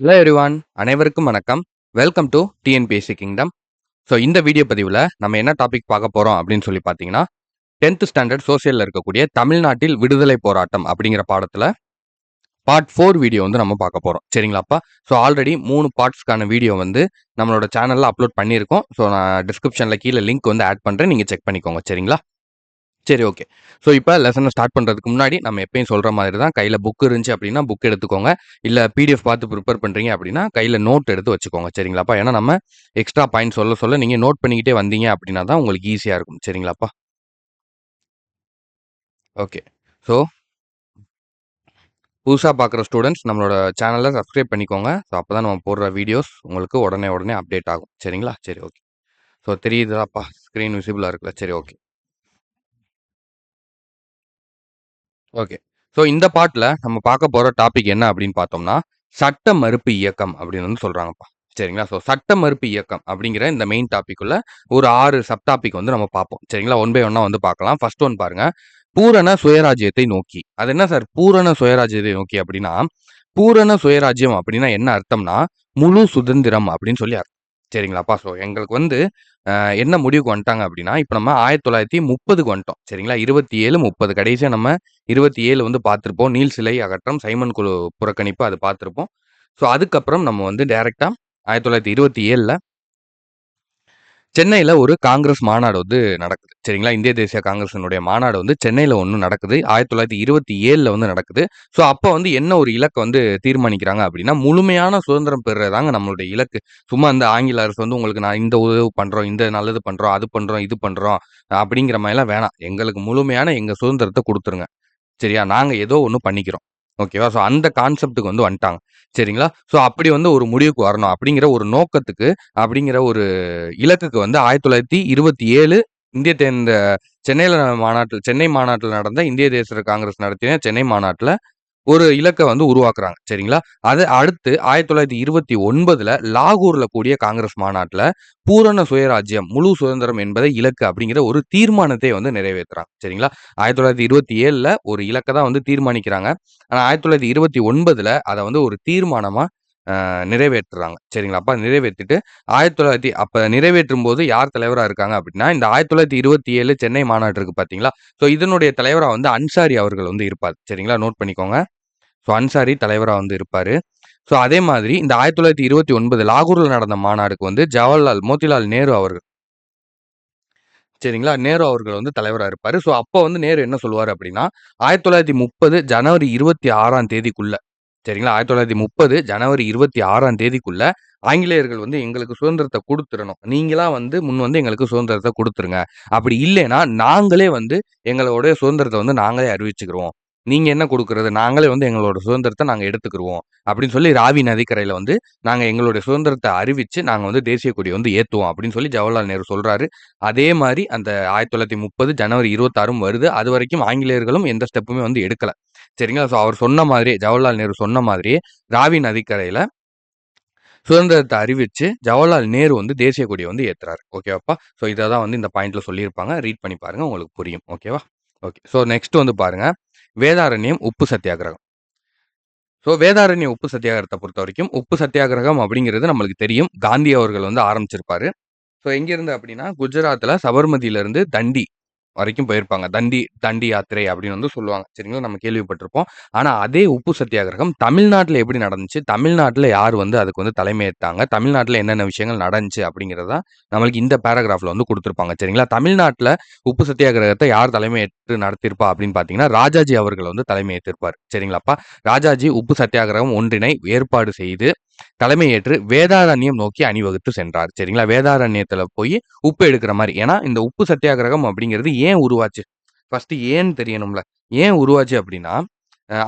Hello everyone அனைவருக்கும் வணக்கம். Welcome to TNPSC kingdom so இந்த வீடியோ பதிவில் நம்ம என்ன டாபிக் பார்க்க போகிறோம் அப்படின்னு சொல்லி பார்த்தீங்கன்னா டென்த் ஸ்டாண்டர்ட் சோசியலில் இருக்கக்கூடிய தமிழ்நாட்டில் விடுதலை போராட்டம் அப்படிங்கிற பாடத்தில் பார்ட் ஃபோர் வீடியோ வந்து நம்ம பார்க்க போகிறோம் சரிங்களாப்பா ஸோ ஆல்ரெடி மூணு பார்ட்ஸ்க்கான வீடியோ வந்து நம்மளோட சேனலில் அப்லோட் பண்ணியிருக்கோம். ஸோ நான் டிஸ்கிரிப்ஷனில் கீழே லிங்க் வந்து ஆட் பண்ணுறேன் நீங்கள் செக் பண்ணிக்கோங்க. சரிங்களா? சரி ஓகே ஸோ இப்போ லெசனை ஸ்டார்ட் பண்ணுறதுக்கு முன்னாடி நம்ம எப்பயும் சொல்கிற மாதிரி தான் கையில் புக் இருந்துச்சு அப்படின்னா புக் எடுத்துக்கோங்க. இல்லை பிடிஎஃப் பார்த்து ப்ரிப்பேர் பண்ணுறீங்க அப்படின்னா கையில் நோட் எடுத்து வச்சுக்கோங்க. சரிங்களாப்பா? ஏன்னா நம்ம எக்ஸ்ட்ரா பாயிண்ட் சொல்ல சொல்ல நீங்கள் நோட் பண்ணிக்கிட்டே வந்தீங்க அப்படின்னா தான் உங்களுக்கு ஈஸியாக இருக்கும். சரிங்களாப்பா? ஓகே ஸோ புதுசாக பார்க்குற ஸ்டூடெண்ட்ஸ் நம்மளோட சேனலை சப்ஸ்கிரைப் பண்ணிக்கோங்க. ஸோ அப்போ தான் நம்ம போடுற வீடியோஸ் உங்களுக்கு உடனே உடனே அப்டேட் ஆகும். சரிங்களா? சரி ஓகே ஸோ தெரியுதாப்பா ஸ்க்ரீன் விசிபிளாக இருக்குல்ல? சரி ஓகே ஓகே ஸோ இந்த பாட்டில் நம்ம பார்க்க போகிற டாபிக் என்ன அப்படின்னு பார்த்தோம்னா சட்ட மறுப்பு இயக்கம் அப்படின்னு வந்து சொல்கிறாங்கப்பா சரிங்களா? ஸோ சட்ட மறுப்பு இயக்கம் அப்படிங்கிற இந்த மெயின் டாபிக்குள்ள ஒரு ஆறு சப் டாபிக் வந்து நம்ம பார்ப்போம். சரிங்களா? ஒன் பை ஒன்னா வந்து பார்க்கலாம். ஃபர்ஸ்ட் ஒன் பாருங்க. பூரண சுயராஜ்யத்தை நோக்கி. அது என்ன சார் பூரண சுயராஜ்யத்தை நோக்கி அப்படின்னா பூரண சுயராஜ்யம் அப்படின்னா என்ன அர்த்தம்னா முழு சுதந்திரம் அப்படின்னு சொல்லி அர்த்தம். சரிங்களாப்பா? ஸோ எங்களுக்கு வந்து என்ன முடிவுக்கு வந்துட்டாங்க அப்படின்னா இப்போ நம்ம ஆயிரத்தி தொள்ளாயிரத்தி முப்பதுக்கு வந்துட்டோம். சரிங்களா? இருபத்தி ஏழு முப்பது. கடைசியாக நம்ம இருபத்தி ஏழு வந்து பார்த்துருப்போம். நீல் சிலை அகற்றம் சைமன் குழு புறக்கணிப்பு அது பார்த்துருப்போம். ஸோ அதுக்கப்புறம் நம்ம வந்து டேரெக்டாக ஆயிரத்தி தொள்ளாயிரத்தி இருபத்தி ஏழில் சென்னையில் ஒரு காங்கிரஸ் மாநாடு வந்து நடக்குது. சரிங்களா? இந்திய தேசிய காங்கிரஸினுடைய மாநாடு வந்து சென்னையில் ஒன்று நடக்குது. ஆயிரத்தி தொள்ளாயிரத்தி இருபத்தி ஏழில் வந்து நடக்குது. ஸோ அப்போ வந்து என்ன ஒரு இலக்கை வந்து தீர்மானிக்கிறாங்க அப்படின்னா முழுமையான சுதந்திரம் பெறுறதாங்க நம்மளுடைய இலக்கு. சும்மா இந்த ஆங்கில அரசு வந்து உங்களுக்கு நான் இந்த உதவி பண்ணுறோம் இந்த நல்லது பண்ணுறோம் அது பண்ணுறோம் இது பண்ணுறோம் அப்படிங்கிற மாதிரிலாம் வேணாம். எங்களுக்கு முழுமையான எங்கள் சுதந்திரத்தை கொடுத்துருங்க. சரியா? நாங்கள் ஏதோ ஒன்று பண்ணிக்கிறோம். ஓகேவா? ஸோ அந்த கான்செப்டுக்கு வந்து வந்துட்டாங்க. சரிங்களா? ஸோ அப்படி வந்து ஒரு முடிவுக்கு வரணும் அப்படிங்கிற ஒரு நோக்கத்துக்கு, அப்படிங்கிற ஒரு இலக்குக்கு வந்து 1927 இந்திய தே இந்த சென்னையில் மாநாட்டில் சென்னை மாநாட்டில் நடந்த இந்திய தேசிய காங்கிரஸ் நடத்தின சென்னை மாநாட்டில் ஒரு இலக்கை வந்து உருவாக்குறாங்க. சரிங்களா? அது அடுத்து 1929ல லாகூர்ல கூடிய காங்கிரஸ் மாநாட்டில் பூரண சுயராஜ்யம், முழு சுதந்திரம் என்பதை இலக்கு அப்படிங்கிற ஒரு தீர்மானத்தை வந்து நிறைவேற்றுறாங்க சரிங்களா? 1927ல ஒரு இலக்கை தான் வந்து தீர்மானிக்கிறாங்க. ஆனால் ஆயிரத்தி தொள்ளாயிரத்தி இருபத்தி ஒன்பதுல அதை வந்து ஒரு தீர்மானமா நிறைவேற்றுறாங்க. சரிங்களா? அப்பா நிறைவேற்றிவிட்டு ஆயிரத்தி தொள்ளாயிரத்தி அப்போ நிறைவேற்றும் போது யார் தலைவராக இருக்காங்க அப்படின்னா, இந்த 1927 சென்னை மாநாடு இருக்கு பார்த்தீங்களா? ஸோ இதனுடைய தலைவராக வந்து அன்சாரி அவர்கள் வந்து இருப்பார். சரிங்களா? நோட் பண்ணிக்கோங்க. ஸோ அன்சாரி தலைவராக வந்து இருப்பார் ஸோ அதே மாதிரி இந்த ஆயிரத்தி தொள்ளாயிரத்தி இருபத்தி ஒன்பது லாகூரில் நடந்த மாநாடுக்கு வந்து ஜவஹர்லால் மோதிலால் நேரு அவர்கள் சரிங்களா? நேரு அவர்கள் வந்து தலைவராக இருப்பார் ஸோ அப்போ வந்து நேரு என்ன சொல்லுவார் அப்படின்னா, 1930 ஜனவரி 26ஆம் தேதிக்குள்ள சரிங்களா? 1930 ஜனவரி 26ஆம் தேதிக்குள்ள ஆங்கிலேயர்கள் வந்து எங்களுக்கு சுதந்திரத்தை கொடுத்துடணும் நீங்களா வந்து முன் வந்து எங்களுக்கு சுதந்திரத்தை கொடுத்துருங்க அப்படி இல்லைன்னா, நாங்களே வந்து எங்களுடைய சுதந்திரத்தை வந்து நாங்களே அறிவிச்சுக்கிறோம். நீங்க என்ன கொடுக்கறது நாங்களே வந்து எங்களோட சுதந்திரத்தை நாங்க எடுத்துக்கிருவோம். அப்படின்னு சொல்லி ராவி நதிக்கரையில வந்து நாங்க எங்களுடைய சுதந்திரத்தை அறிவிச்சு, நாங்க வந்து தேசிய கொடியை வந்து ஏத்துவோம் அப்படின்னு சொல்லி ஜவஹர்லால் நேரு சொல்றாரு. அதே மாதிரி அந்த 1930 ஜனவரி 26ம் வருது. அது வரைக்கும் ஆங்கிலேயர்களும் எந்த ஸ்டெப்புமே வந்து எடுக்கல. சரிங்களா? ஸோ அவர் சொன்ன மாதிரியே ஜவஹர்லால் நேரு சொன்ன மாதிரியே ராவி நதிக்கரையில் சுதந்திரத்தை அறிவிச்சு, ஜவஹர்லால் நேரு வந்து தேசிய கொடியை வந்து ஏற்றுறாரு ஓகேவாப்பா? ஸோ இதை தான் வந்து இந்த பாயிண்ட்ல சொல்லியிருப்பாங்க. ரீட் பண்ணி பாருங்க. உங்களுக்கு புரியும். ஓகேவா? ஓகே. ஸோ நெக்ஸ்ட் வந்து பாருங்க. வேதாரண்யம் உப்பு சத்தியாகிரகம். ஸோ வேதாரண்ய உப்பு சத்தியாகிரத்தை பொறுத்த வரைக்கும் உப்பு சத்தியாகிரகம் அப்படிங்கிறது நம்மளுக்கு தெரியும். காந்தி அவர்கள் வந்து ஆரம்பிச்சிருப்பாரு. ஸோ எங்கேருந்து அப்படின்னா, குஜராத்தில் சபர்மதியிலேருந்து தண்டி வரைக்கும் போயிருப்பாங்க. தண்டி தண்டி யாத்திரை அப்படின்னு வந்து சொல்லுவாங்க. சரிங்களா? நம்ம கேள்விப்பட்டிருப்போம். ஆனால் அதே உப்பு சத்தியாகிரகம் தமிழ்நாட்டில் எப்படி நடந்துச்சு? தமிழ்நாட்டில் யார் வந்து அதுக்கு வந்து தலைமை தமிழ்நாட்டில் என்னென்ன விஷயங்கள் நடந்துச்சு? அப்படிங்கிறதா நம்மளுக்கு இந்த பேராகிராஃபில் வந்து கொடுத்துருப்பாங்க சரிங்களா? தமிழ்நாட்டில் உப்பு சத்தியாகிரகத்தை யார் தலைமை ஏற்று நடத்தியிருப்பா அப்படின்னு பார்த்தீங்கன்னா, ராஜாஜி அவர்கள் வந்து தலைமை ஏற்றிருப்பார். சரிங்களாப்பா? ராஜாஜி உப்பு சத்தியாகிரகம் ஒன்றினை ஏற்பாடு செய்து தலைமையேற்று வேதாரண்யம் நோக்கி அணிவகுத்து சென்றார். சரிங்களா? வேதாரண்யத்துல போய் உப்பு எடுக்கிற மாதிரி ஏன்னா, இந்த உப்பு சத்தியாகிரகம் அப்படிங்கிறது ஏன் உருவாச்சு? ஃபர்ஸ்ட் ஏன்னு தெரியணும்ல. ஏன் உருவாச்சு அப்படின்னா,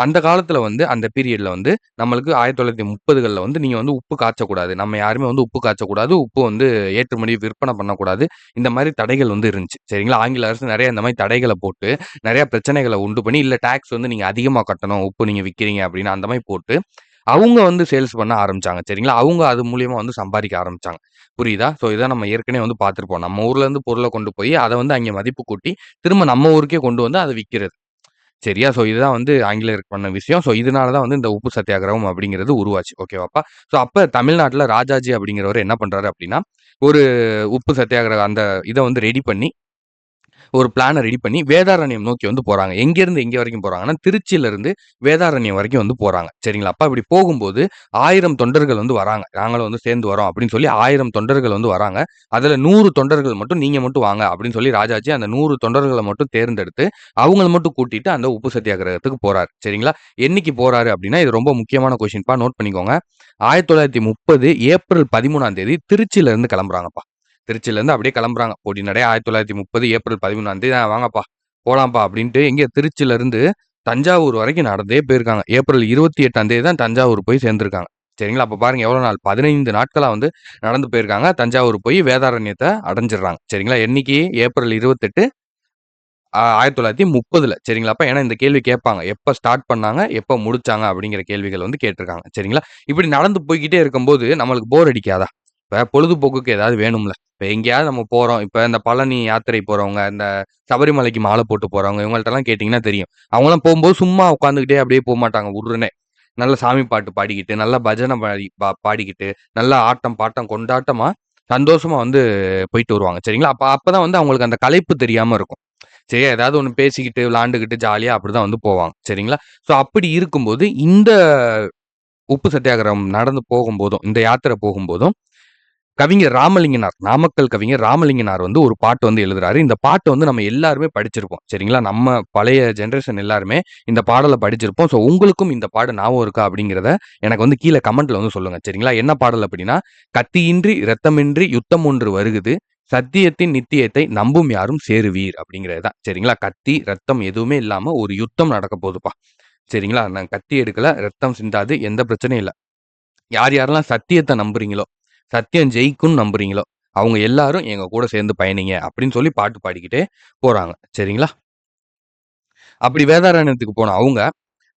அந்த காலத்துல வந்து அந்த பீரியட்ல வந்து நம்மளுக்கு 1930கள்ல வந்து நீங்க வந்து உப்பு காய்ச்சக்கூடாது. நம்ம யாருமே வந்து உப்பு காய்ச்சக்கூடாது. உப்பு வந்து ஏற்றுமதி, விற்பனை பண்ணக்கூடாது. இந்த மாதிரி தடைகள் வந்து இருந்துச்சு. சரிங்களா? ஆங்கில அரசு நிறைய இந்த மாதிரி தடைகளை போட்டு, நிறைய பிரச்சனைகளை உண்டு பண்ணி, இல்ல டாக்ஸ் வந்து நீங்க அதிகமாக கட்டணும். உப்பு நீங்க விற்கிறீங்க அப்படின்னு அந்த மாதிரி போட்டு, அவங்க வந்து சேல்ஸ் பண்ண ஆரம்பிச்சாங்க. சரிங்களா? அவங்க அது மூலியமாக வந்து சம்பாதிக்க ஆரம்பிச்சாங்க. புரியுதா? ஸோ இதை நம்ம ஏற்கனவே வந்து பார்த்துருப்போம் நம்ம ஊர்லேருந்து பொருளை கொண்டு போய், அதை வந்து அங்கே மதிப்பு கூட்டி, திரும்ப நம்ம ஊருக்கே கொண்டு வந்து அதை விற்கிறது சரியா? ஸோ இதுதான் வந்து ஆங்கிலேயர் பண்ண விஷயம். ஸோ இதனால தான் வந்து இந்த உப்பு சத்தியாகிரகம் அப்படிங்கிறது உருவாச்சு. ஓகேவாப்பா? ஸோ அப்போ தமிழ்நாட்டில் ராஜாஜி அப்படிங்கிறவர் என்ன பண்ணுறாரு அப்படின்னா, ஒரு உப்பு சத்தியாகிரகம் அந்த இதை வந்து ரெடி பண்ணி ஒரு பிளானை ரெடி பண்ணி வேதாரண்யம் நோக்கி வந்து போகிறாங்க எங்கேருந்து எங்கே வரைக்கும் போகிறாங்கன்னா திருச்சியிலேருந்து வேதாரண்யம் வரைக்கும் வந்து போகிறாங்க சரிங்களா? அப்போ இப்படி போகும்போது ஆயிரம் தொண்டர்கள் வந்து வராங்க. நாங்களும் வந்து சேர்ந்து வரோம் அப்படின்னு சொல்லி ஆயிரம் தொண்டர்கள் வந்து வராங்க. அதில் நூறு தொண்டர்கள் மட்டும் நீங்கள் மட்டும் வாங்க அப்படின்னு சொல்லி ராஜாஜி அந்த நூறு தொண்டர்களை மட்டும் தேர்ந்தெடுத்து, அவங்கள மட்டும் கூட்டிட்டு அந்த உப்பு சத்தியாகிரகத்துக்கு போகிறார் சரிங்களா? என்னைக்கு போகிறாரு அப்படின்னா, இது ரொம்ப முக்கியமான கொஸ்டின்ப்பா நோட் பண்ணிக்கோங்க. 1930 ஏப்ரல் 13ஆம் தேதி திருச்சியிலேருந்து கிளம்புறாங்கப்பா. திருச்சியிலேருந்து அப்படியே கிளம்புறாங்க. பொடி நடை 1930 ஏப்ரல் 13ஆம் தேதி, வாங்கப்பா, போகலாம்ப்பா அப்படின்ட்டு எங்கே திருச்சியிலேருந்து தஞ்சாவூர் வரைக்கும் நடந்தே போயிருக்காங்க. ஏப்ரல் 28ஆம் தேதி தான் தஞ்சாவூர் போய் சேர்ந்துருக்காங்க சரிங்களா? அப்போ பாருங்க எவ்வளோ நாள் பதினைந்து நாட்களாக வந்து நடந்து போயிருக்காங்க. தஞ்சாவூர் போய் வேதாரண்யத்தை அடைஞ்சிடுறாங்க. சரிங்களா? என்னைக்கு? ஏப்ரல் 28 ஆ 1930ல சரிங்களா? சரிங்களாப்பா ஏன்னா இந்த கேள்வி கேட்பாங்க. எப்போ ஸ்டார்ட் பண்ணாங்க? எப்போ முடிச்சாங்க? அப்படிங்கிற கேள்விகள் வந்து கேட்டிருக்காங்க. சரிங்களா? இப்படி நடந்து போய்கிட்டே இருக்கும்போது நம்மளுக்கு போர் அடிக்காதா? இப்போ பொழுதுபோக்குக்கு ஏதாவது வேணும்ல. இப்போ எங்கேயாவது நம்ம போறோம். இப்போ இந்த பழனி யாத்திரை போறவங்க, இந்த சபரிமலைக்கு மாலை போட்டு போறவங்க, இவங்கள்ட்டலாம் கேட்டிங்கன்னா தெரியும். அவங்கலாம் போம்போது சும்மா உட்காந்துக்கிட்டே அப்படியே போமாட்டாங்க உர்ருன்னே. நல்ல சாமி பாட்டு பாடிக்கிட்டு, நல்லா பஜனை பாடி பா பாடிக்கிட்டு, நல்லா ஆட்டம், பாட்டம், கொண்டாட்டமா, சந்தோஷமா வந்து போயிட்டு வருவாங்க. சரிங்களா? அப்ப அப்பதான் வந்து அவங்களுக்கு அந்த களைப்பு தெரியாம இருக்கும். சரியா? ஏதாவது ஒண்ணு பேசிக்கிட்டு, விளையாண்டுக்கிட்டு, ஜாலியா அப்படிதான் வந்து போவாங்க. சரிங்களா? ஸோ அப்படி இருக்கும்போது இந்த உப்பு சத்தியாகிரகம் நடந்து போகும்போதும், இந்த யாத்திரை போகும்போதும், கவிஞர் ராமலிங்கனார், நாமக்கல் கவிஞர் ராமலிங்கனார் வந்து ஒரு பாட்டு வந்து எழுதுறாரு. இந்த பாட்டு வந்து நம்ம எல்லாருமே படிச்சிருப்போம். சரிங்களா? நம்ம பழைய ஜென்ரேஷன் எல்லாருமே இந்த பாடலை படிச்சிருப்போம். ஸோ உங்களுக்கும் இந்த பாடு ஞாபகம் இருக்கா? அப்படிங்கிறத எனக்கு வந்து கீழே கமெண்ட்ல வந்து சொல்லுங்க. சரிங்களா? என்ன பாடல் அப்படின்னா, "கத்தியின்றி ரத்தமின்றி யுத்தம் ஒன்று வருகுது. சத்தியத்தின் நித்தியத்தை நம்பும் யாரும் சேருவீர்" அப்படிங்கிறது தான். சரிங்களா? கத்தி, ரத்தம் எதுவுமே இல்லாம ஒரு யுத்தம் நடக்க போதுப்பா. சரிங்களா? நான் கத்தி எடுக்கல, ரத்தம் சிந்தாது, எந்த பிரச்சனையும் இல்லை யார் யாரெல்லாம் சத்தியத்தை நம்புறீங்களோ, சத்தியம் ஜெயிக்கும்னு நம்புறீங்களோ, அவங்க எல்லாரும் எங்க கூட சேர்ந்து பயணிங்க அப்படின்னு சொல்லி பாட்டு பாடிக்கிட்டே போறாங்க. சரிங்களா? அப்படி வேதாரண்யத்துக்கு போன அவங்க,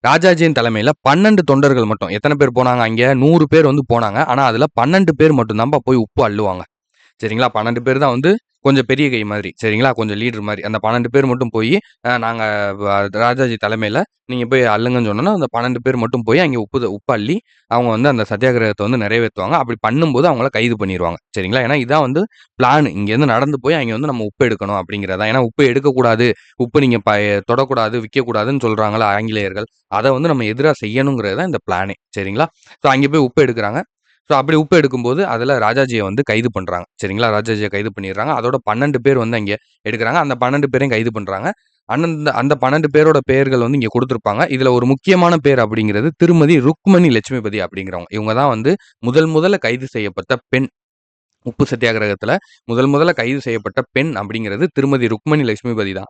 ராஜாஜியின் தலைமையில 12 தொண்டர்கள் மட்டும் எத்தனை பேர் போனாங்க அங்க? நூறு பேர் வந்து போனாங்க. ஆனா அதுல 12 பேர் மட்டும் தான்ப்பா போய் உப்பு அள்ளுவாங்க. சரிங்களா? 12 பேர் தான் வந்து கொஞ்சம் பெரிய கை மாதிரி. சரிங்களா? கொஞ்சம் லீடர் மாதிரி அந்த 12 பேர் மட்டும் போய் நாங்கள் ராஜாஜி தலைமையில் நீங்கள் போய் அல்லுங்கன்னு சொன்னோனே, அந்த 12 பேர் மட்டும் போய் அங்கே உப்பு உப்பு அள்ளி, அவங்க வந்து அந்த சத்தியாகிரகத்தை வந்து நிறைவேற்றுவாங்க அப்படி பண்ணும்போது அவங்கள கைது பண்ணிடுவாங்க சரிங்களா? ஏன்னா இதான் வந்து பிளான். இங்கேருந்து நடந்து போய் அங்கே வந்து நம்ம உப்பு எடுக்கணும் அப்படிங்கிறது தான். ஏன்னா உப்பு எடுக்கக்கூடாது, உப்பு நீங்கள் ப தொடக்கூடாது, விற்கக்கூடாதுன்னு சொல்கிறாங்களா ஆங்கிலேயர்கள். அதை வந்து நம்ம எதிராக செய்யணுங்கிறது தான் இந்த பிளானே. சரிங்களா? ஸோ அங்கே போய் உப்பு எடுக்கிறாங்க ஸோ அப்படி உப்பு எடுக்கும்போது, அதில் ராஜாஜியை வந்து கைது பண்ணுறாங்க சரிங்களா? ராஜாஜியை கைது பண்ணிடுறாங்க. அதோட 12 பேர் வந்து அங்கே எடுக்கிறாங்க அந்த 12 பேரையும் கைது பண்ணுறாங்க அண்ணன் அந்த 12 பேரோட பெயர்கள் வந்து இங்கே கொடுத்துருப்பாங்க இதில் ஒரு முக்கியமான பேர் அப்படிங்கிறது திருமதி ருக்மணி லட்சுமிபதி அப்படிங்கிறவங்க. இவங்க தான் வந்து முதல் முதல்ல கைது செய்யப்பட்ட பெண். உப்பு சத்தியாகிரகத்தில் முதல் முதல்ல கைது செய்யப்பட்ட பெண் அப்படிங்கிறது திருமதி ருக்மணி லட்சுமிபதி தான்.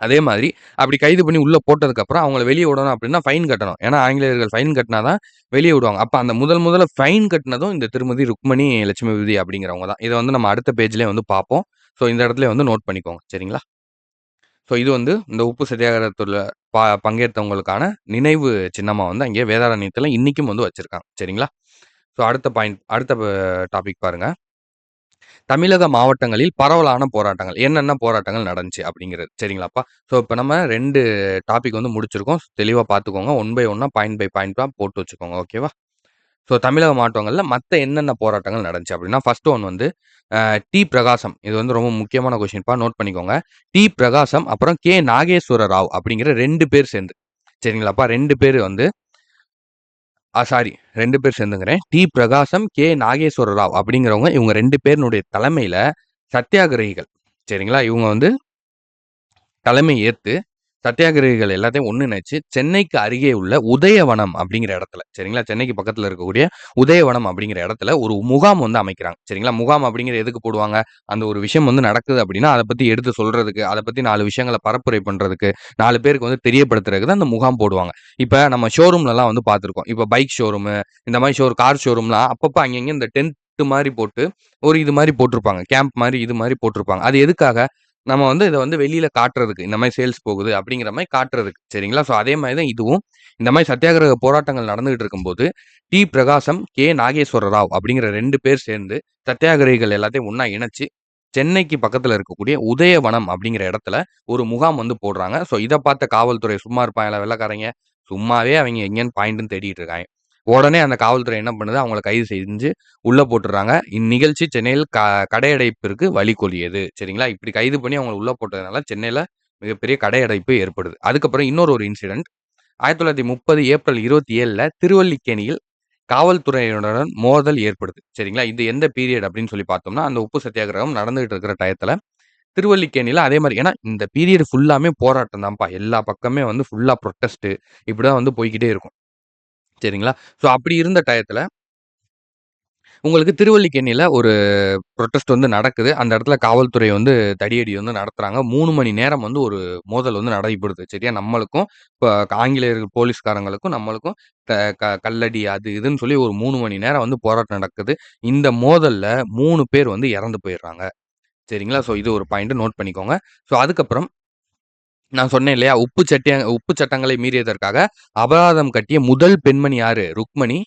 அதே மாதிரி அப்படி கைது பண்ணி உள்ளே போட்டதுக்கப்புறம் அவங்கள வெளியே விடணும் அப்படின்னா ஃபைன் கட்டணும். ஏன்னா ஆங்கிலேயர்கள் ஃபைன் கட்டினா தான் வெளியே விடுவாங்க. அப்போ அந்த முதல் முதல்ல ஃபைன் கட்டினதும் இந்த திருமதி ருக்மணி லட்சுமி விதி அப்படிங்கிறவங்க தான். இதை வந்து நம்ம அடுத்த பேஜ்லேயே வந்து பார்ப்போம். ஸோ இந்த இடத்துல வந்து நோட் பண்ணிக்கோங்க. சரிங்களா? ஸோ இது வந்து இந்த உப்பு சத்தியாகிரகத்தில் ப பங்கேற்றவங்களுக்கான நினைவு சின்னமாக வந்து அங்கே வேதாரண்யத்தில் இன்றைக்கும் வந்து வச்சுருக்காங்க சரிங்களா? ஸோ அடுத்த பாயிண்ட் அடுத்த டாபிக் பாருங்கள் தமிழக மாவட்டங்களில் பரவலான போராட்டங்கள். என்னென்ன போராட்டங்கள் நடந்துச்சு அப்படிங்கிறது. சரிங்களாப்பா? ஸோ இப்போ நம்ம ரெண்டு டாபிக் வந்து முடிச்சிருக்கோம். தெளிவாக பார்த்துக்கோங்க. ஒன் பை ஒன்னா, பாயிண்ட் பை பாயிண்ட்டாக போட்டு வச்சுக்கோங்க. ஓகேவா? ஸோ தமிழக மாவட்டங்களில் மற்ற என்னென்ன போராட்டங்கள் நடந்துச்சு அப்படின்னா, ஃபர்ஸ்ட் ஒன் வந்து டி. பிரகாசம். இது வந்து ரொம்ப முக்கியமான கொஸ்டின்ப்பா. நோட் பண்ணிக்கோங்க. டி. பிரகாசம் அப்புறம் கே. நாகேஸ்வர ராவ் அப்படிங்கிற ரெண்டு பேர் சேர்ந்து. சரிங்களாப்பா? ரெண்டு பேர் வந்து சாரி ரெண்டு பேர் சேர்ந்துங்கிறேன். டி. பிரகாசம், கே. நாகேஸ்வர ராவ் அப்படிங்கிறவங்க இவங்க ரெண்டு பேருனுடைய தலைமையில் சத்தியாகிரகிகள். சரிங்களா? இவங்க வந்து தலைமை ஏற்று சத்தியாகிரகிகள் எல்லாத்தையும் ஒண்ங்கிணைச்சு சென்னைக்கு அருகே உள்ள உதயவனம் அப்படிங்கிற இடத்துல, சரிங்களா? சென்னைக்கு பக்கத்தில் இருக்கக்கூடிய உதயவனம் அப்படிங்கிற இடத்துல ஒரு முகாம் வந்து அமைக்கிறாங்க. சரிங்களா? முகாம் அப்படிங்கிறது எதுக்கு போடுவாங்க? அந்த ஒரு விஷயம் வந்து நடக்குது அப்படின்னா, அதை பற்றி எடுத்து சொல்றதுக்கு, அதை பற்றி நாலு விஷயங்களை பரப்புரை பண்ணுறதுக்கு நாலு பேருக்கு வந்து தெரியப்படுத்துறதுக்கு தான் அந்த முகாம் போடுவாங்க. இப்போ நம்ம ஷோரூம்லலாம் வந்து பார்த்துருக்கோம். இப்போ பைக் ஷோரூமு, இந்த மாதிரி ஷோ கார் ஷோரூம்லாம் அப்பப்போ அங்கங்கே இந்த டென்ட் மாதிரி போட்டு, ஒரு இது மாதிரி போட்டிருப்பாங்க. கேம்ப் மாதிரி இது மாதிரி போட்டிருப்பாங்க. அது எதுக்காக? நம்ம வந்து இதை வந்து வெளியில காட்டுறதுக்கு. இந்த மாதிரி சேல்ஸ் போகுது அப்படிங்கிற மாதிரி காட்டுறதுக்கு. சரிங்களா? ஸோ அதே மாதிரி தான் இதுவும். இந்த மாதிரி சத்தியாகிரக போராட்டங்கள் நடந்துகிட்டு இருக்கும்போது, டி. பிரகாசம், கே. நாகேஸ்வர ராவ் அப்படிங்கிற ரெண்டு பேர் சேர்ந்து சத்தியாகிரகிகள் எல்லாத்தையும் ஒன்றா இணைச்சு, சென்னைக்கு பக்கத்தில் இருக்கக்கூடிய உதயவனம் அப்படிங்கிற இடத்துல ஒரு முகாம் வந்து போடுறாங்க. ஸோ இதை பார்த்த காவல்துறை சும்மா இருப்பாங்களா வெள்ளைக்காரங்க? சும்மாவே அவங்க எங்கேன்னு பாயிண்ட்டுன்னு தேடிட்டு இருக்காங்க. உடனே அந்த காவல்துறை என்ன பண்ணுது, அவங்கள கைது செஞ்சு உள்ளே போட்டுடுறாங்க இந்நிகழ்ச்சி சென்னையில் க கடையடைப்பிற்கு வழிகொள்ளியது. சரிங்களா? இப்படி கைது பண்ணி அவங்கள உள்ளே போட்டதுனால சென்னையில் மிகப்பெரிய கடையடைப்பு ஏற்படுது. அதுக்கப்புறம் இன்னொரு ஒரு இன்சிடென்ட் 1930 ஏப்ரல் 27ல திருவல்லிக்கேணியில் காவல்துறையினருடன் மோதல் ஏற்படுது. சரிங்களா? இது எந்த பீரியட் அப்படின்னு சொல்லி பார்த்தோம்னா, அந்த உப்பு சத்தியாகிரகம் நடந்துகிட்டு இருக்கிற டயத்தில் திருவல்லிக்கேணியில் அதே மாதிரி ஏன்னா இந்த பீரியட் ஃபுல்லாமே போராட்டம் தான்ப்பா. எல்லா பக்கமே வந்து ஃபுல்லாக ப்ரொட்டஸ்ட்டு இப்படி தான் வந்து போய்கிட்டே இருக்கும். சரிங்களா? ஸோ அப்படி இருந்த டயத்தில் உங்களுக்கு திருவல்லிக்கேணியில ஒரு ப்ரொட்டஸ்ட் வந்து நடக்குது. அந்த இடத்துல காவல்துறை வந்து தடியடி வந்து நடத்துகிறாங்க மூணு மணி நேரம் வந்து ஒரு மோதல் வந்து நடைபெறுது. சரியா? நம்மளுக்கும் இப்போ ஆங்கிலேயர்கள் போலீஸ்காரங்களுக்கும் நம்மளுக்கும் க க கல்லடி அது இதுன்னு சொல்லி ஒரு மூணு மணி நேரம் வந்து போராட்டம் நடக்குது. இந்த மோதலில் மூணு பேர் வந்து இறந்து போயிடுறாங்க சரிங்களா? ஸோ இது ஒரு பாயிண்ட் நோட் பண்ணிக்கோங்க. ஸோ அதுக்கப்புறம் நான் சொன்னேன் இல்லையா? உப்பு சட்டிய உப்பு சட்டங்களை மீறியதற்காக அபராதம் கட்டிய முதல் பெண்மணி யாரு? ருக்மணி